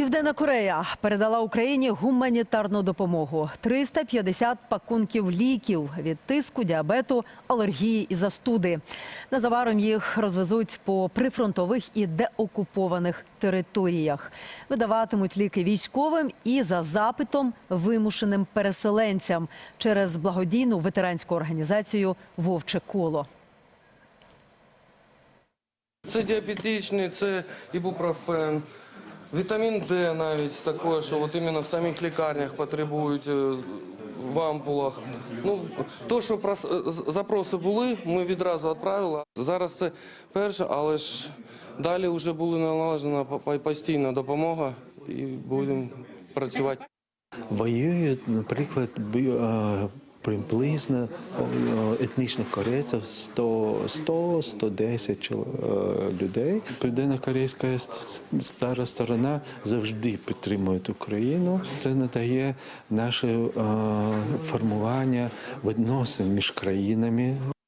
Південна Корея передала Україні гуманітарну допомогу: 350 пакунків ліків від тиску, діабету, алергії і застуди. Незабаром їх розвезуть по прифронтових і деокупованих територіях. Видаватимуть ліки військовим і за запитом вимушеним переселенцям через благодійну ветеранську організацію Вовче коло. Це діабетичний, це ібупрофен, вітамін Д навіть також, от іменно в самих лікарнях потребують е, в ампулах. Ну, то, що прос- запроси були, ми відразу відправили. Зараз це перше, але ж далі вже була по- постійна допомога і будемо працювати. Воюють, наприклад, е, приблизно е, етнічних корейців 100 100-110 е, людей. Південно-корейська с- стара сторона завжди підтримує Україну. Це надає наше е, формування відносин між країнами.